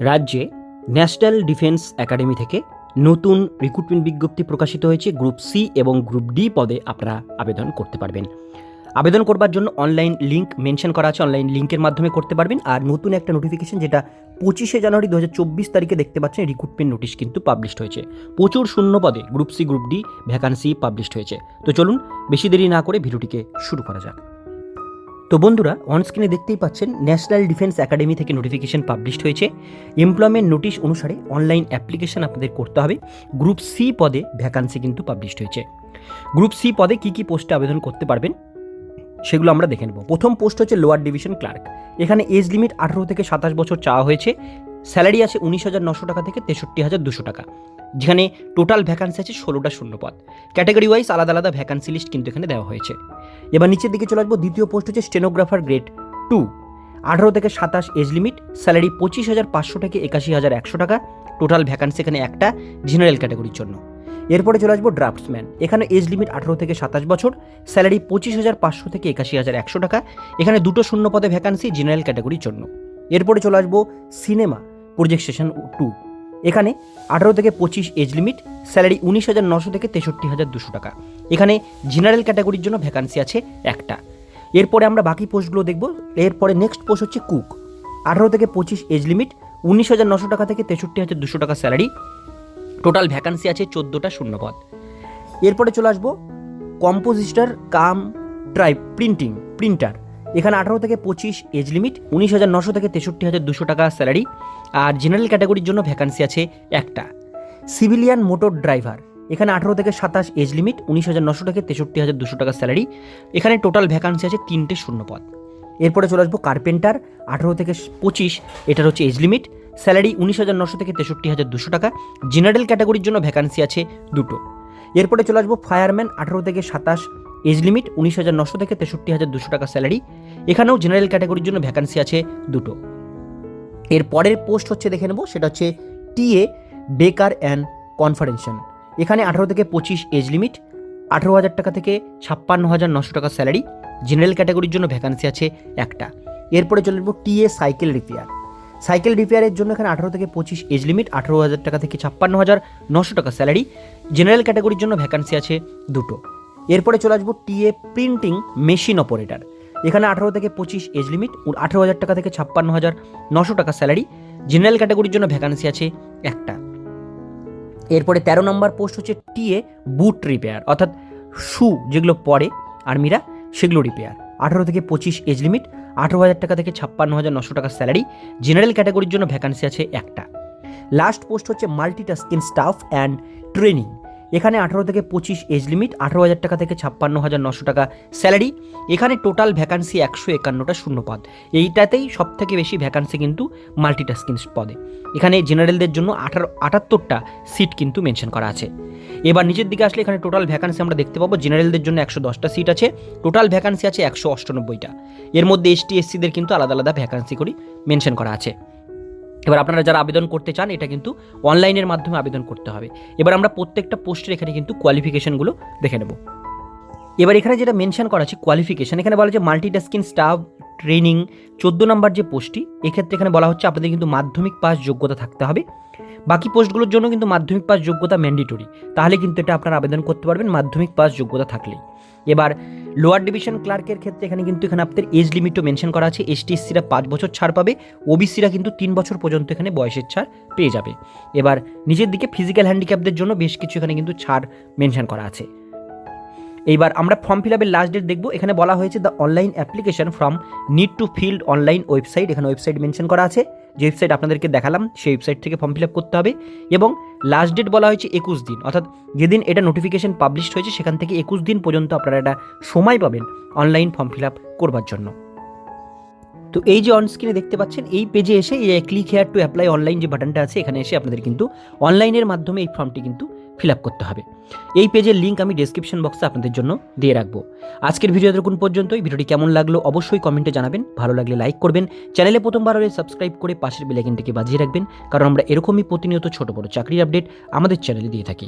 রাজ্যে national defence academy থেকে নতুন রিক্রুটমেন্ট বিজ্ঞপ্তি প্রকাশিত হয়েছে। গ্রুপ সি এবং গ্রুপ ডি পদে আপনারা আবেদন করতে পারবেন। আবেদন করবার জন্য অনলাইন লিঙ্ক মেনশন করা আছে। অনলাইন লিঙ্কের মাধ্যমে করতে পারবেন। আর নতুন একটা নোটিফিকেশন যেটা পঁচিশে জানুয়ারি দু হাজার চব্বিশ তারিখে দেখতে পাচ্ছেন, রিক্রুটমেন্ট নোটিশ কিন্তু পাবলিশড হয়েছে। প্রচুর শূন্য পদে group C, group D vacancy published হয়েছে। তো চলুন, বেশি দেরি না করে ভিডিওটিকে শুরু করা যাক। তো বন্ধুরা অনস্ক্রিনে দেখতেই পাচ্ছেন ন্যাশনাল ডিফেন্স একাডেমি থেকে নোটিফিকেশন পাবলিশড হয়েছে। এমপ্লয়মেন্ট নোটিশ অনুসারে অনলাইন অ্যাপ্লিকেশন আপনাদের করতে হবে। গ্রুপ সি পদে ভ্যাকান্সি কিন্তু পাবলিশড হয়েছে। গ্রুপ সি পদে কী কী পোস্টে আবেদন করতে পারবেন, সেগুলো আমরা দেখে নেব। প্রথম পোস্ট হচ্ছে লোয়ার ডিভিশন ক্লার্ক এখানে এজ লিমিট আঠারো থেকে সাতাশ বছর চাওয়া হয়েছে। স্যালারি আছে উনিশ হাজার নশো টাকা থেকে তেষট্টি হাজার দুশো টাকা। যেখানে টোটাল ভ্যাকান্সি আছে ষোলোটা শূন্যপদ। ক্যাটাগরি ওয়াইজ আলাদা আলাদা ভ্যাকান্সি লিস্ট কিন্তু এখানে দেওয়া হয়েছে। এবার নিচের দিকে চলে আসব, দ্বিতীয় পোস্ট হচ্ছে স্টেনোগ্রাফার গ্রেড টু আঠারো থেকে সাতাশ এজ লিমিট স্যালারি পঁচিশ হাজার পাঁচশো থেকে একাশি হাজার একশো টাকা টোটাল ভ্যাকান্সি এখানে একটা জেনারেল ক্যাটাগরির জন্য। এরপরে চলে আসব ড্রাফটসম্যান এখানে এজ লিমিট আঠারো থেকে সাতাশ বছর স্যালারি পঁচিশ হাজার পাঁচশো থেকে একাশি হাজার একশো টাকা, এখানে দুটো শূন্য পদে ভ্যাকান্সি জেনারেল ক্যাটাগরির জন্য। এরপরে চলে আসব সিনেমা প্রজেক্ট স্টেশন টু এখানে আঠারো থেকে পঁচিশ এজ লিমিট স্যালারি উনিশ হাজার নশো থেকে তেষট্টি হাজার দুশো টাকা। এখানে জেনারেল ক্যাটাগরির জন্য ভ্যাকান্সি আছে একটা। এরপরে আমরা বাকি পোস্টগুলো দেখব। এরপরে নেক্সট পোস্ট হচ্ছে কুক আঠারো থেকে পঁচিশ এজ লিমিট উনিশ হাজার নশো টাকা থেকে তেষট্টি হাজার দুশো টাকা স্যালারি টোটাল ভ্যাকান্সি আছে চোদ্দোটা শূন্যপদ। এরপরে চলে আসব কম্পোজিস্টার কাম ট্রাইপ প্রিন্টিং প্রিন্টার এখানে আঠারো থেকে পঁচিশ এজ লিমিট উনিশ হাজার নশো থেকে তেষট্টি হাজার দুশো টাকা স্যালারি আর জেনারেল ক্যাটাগরির জন্য ভ্যাকান্সি আছে একটা। সিভিলিয়ান মোটর ড্রাইভার এখানে আঠারো থেকে সাতাশ এজ লিমিট উনিশ হাজার নশো থেকে তেষট্টি হাজার দুশো টাকা স্যালারি এখানে টোটাল ভ্যাকান্সি আছে তিনটে শূন্যপদ। এরপরে চলে আসব কার্পেন্টার আঠারো থেকে পঁচিশ, এটার হচ্ছে এজ লিমিট স্যালারি উনিশ হাজার নশো থেকে তেষট্টি হাজার দুশো টাকা জেনারেল ক্যাটাগরির জন্য ভ্যাকান্সি আছে দুটো। এরপরে চলে আসব ফায়ারম্যান আঠারো থেকে সাতাশ এজ লিমিট উনিশ হাজার নশো থেকে তেষট্টি হাজার দুশো টাকা স্যালারি। এখানেও জেনারেল ক্যাটাগরির জন্য ভ্যাকান্সি আছে দুটো। এর পরের পোস্ট হচ্ছে, দেখে নেব, সেটা হচ্ছে টিএ বেকার অ্যান্ড কনফারেন্সন এখানে আঠারো থেকে পঁচিশ এজ লিমিট, আঠারো হাজার টাকা থেকে ছাপ্পান্ন হাজার নশো টাকা স্যালারি। জেনারেল ক্যাটাগরির জন্য ভ্যাকান্সি আছে একটা। এরপরে চলে আসব টিএ সাইকেল রিপেয়ার। সাইকেল রিপেয়ারের জন্য এখানে আঠারো থেকে পঁচিশ এজ লিমিট, আঠারো হাজার টাকা থেকে ছাপ্পান্ন হাজার নশো টাকা স্যালারি। জেনারেল ক্যাটাগরির জন্য ভ্যাকান্সি আছে দুটো। এরপরে চলে আসব টিএ প্রিন্টিং মেশিন অপারেটর এখানে আঠারো থেকে পঁচিশ এজ লিমিট আঠারো হাজার টাকা থেকে ছাপ্পান্ন হাজার নশো টাকা স্যালারি জেনারেল ক্যাটাগরির জন্য ভ্যাকান্সি আছে একটা। এরপরে তেরো নম্বর পোস্ট হচ্ছে টিএ বুট রিপেয়ার অর্থাৎ শু যেগুলো পরে আর্মিরা, সেগুলো রিপেয়ার আঠারো থেকে পঁচিশ এজ লিমিট আঠারো হাজার টাকা থেকে ছাপ্পান্ন হাজার নশো টাকা স্যালারি জেনারেল ক্যাটাগরির জন্য ভ্যাকান্সি আছে একটা। লাস্ট পোস্ট হচ্ছে মাল্টিটাস্কিং স্টাফ অ্যান্ড ট্রেনিং এখানে আঠারো থেকে পঁচিশ এজ লিমিট আঠারো হাজার টাকা থেকে ছাপ্পান্ন হাজার নশো টাকা স্যালারি এখানে টোটাল ভ্যাকান্সি একশো একান্নটা শূন্য পদ এইটাতেই সব থেকে বেশি ভ্যাকান্সি কিন্তু মাল্টিটাস্কিং পদে। এখানে জেনারেলদের জন্য আঠারো, আটাত্তরটা সিট কিন্তু মেনশন করা আছে। এবার নিচের দিকে আসলে এখানে টোটাল ভ্যাকান্সি আমরা দেখতে পাবো। জেনারেলদের জন্য একশো দশটা সিট আছে। টোটাল ভ্যাকান্সি আছে একশো অষ্টানব্বইটা। এর মধ্যে এসটি এসসিদের কিন্তু আলাদা আলাদা ভ্যাকান্সি করে মেনশন করা আছে। এবার আপনারা যারা আবেদন করতে চান, এটা কিন্তু অনলাইনের মাধ্যমে আবেদন করতে হবে। এবার আমরা প্রত্যেকটা পোস্টের এখানে কিন্তু কোয়ালিফিকেশনগুলো দেখে নেব। এবার এখানে যেটা মেনশন করা আছে কোয়ালিফিকেশন এখানে বলা হচ্ছে মাল্টিটাস্কিং স্টাফ ট্রেনিং চোদ্দ নম্বর যে পোস্টটি, এক্ষেত্রে এখানে বলা হচ্ছে আপনাদের কিন্তু মাধ্যমিক পাস যোগ্যতা থাকতে হবে। বাকি পোস্টগুলোর জন্য কিন্তু মাধ্যমিক পাস যোগ্যতা ম্যান্ডেটরি তাহলে কিন্তু এটা আপনারা আবেদন করতে পারবেন, মাধ্যমিক পাস যোগ্যতা থাকলেই। এবার লোয়ার ডিভিশন ক্লার্কের ক্ষেত্রে এখানে কিন্তু এখানে আপনাদের এজ লিমিটও মেনশন করা আছে। এসটি এসসিরা পাঁচ বছর ছাড় পাবে। ওবিসিরা কিন্তু তিন বছর পর্যন্ত এখানে বয়সের ছাড় পেয়ে যাবে। এবার নিজের দিকে ফিজিক্যাল হ্যান্ডিক্যাপদের জন্য বেশ কিছু এখানে কিন্তু ছাড় মেনশন করা আছে। এইবার আমরা ফর্ম ফিল আপের লাস্ট ডেট দেখব। এখানে বলা হয়েছে the online application form need to filled online website এখানে ওয়েবসাইট মেনশন করা আছে। যে ওয়েবসাইট আপনাদেরকে দেখালাম, সেই ওয়েবসাইট থেকে ফর্ম ফিল আপ করতে হবে এবং লাস্ট ডেট বলা হয়েছে একুশ দিন। অর্থাৎ যেদিন এটা নোটিফিকেশন পাবলিশ হয়েছে, সেখান থেকে একুশ দিন পর্যন্ত আপনারা এটা সময় পাবেন অনলাইন ফর্ম ফিল আপ করবার জন্য। তো এই যে অনস্ক্রিনে দেখতে পাচ্ছেন, এই পেজে এসে এই click here to apply online যে বাটনটা আছে, এখানে এসে আপনাদের কিন্তু অনলাইনের মাধ্যমে এই ফর্মটি কিন্তু ফিল আপ করতে হবে। এই পেজের লিঙ্ক আমি ডেসক্রিপশন বক্সে আপনাদের জন্য দিয়ে রাখব। আজকের ভিডিও দেখুন পর্যন্তই। ভিডিওটি কেমন লাগল অবশ্যই কমেন্টে জানাবেন। ভালো লাগলে লাইক করবেন। চ্যানেলে প্রথমবার হলে সাবস্ক্রাইব করে পাশের বেলাইকনটিকে বাজিয়ে রাখবেন। কারণ আমরা এরকমই প্রতিনিয়ত ছোট বড় চাকরির আপডেট আমাদের চ্যানেলে দিয়ে থাকি।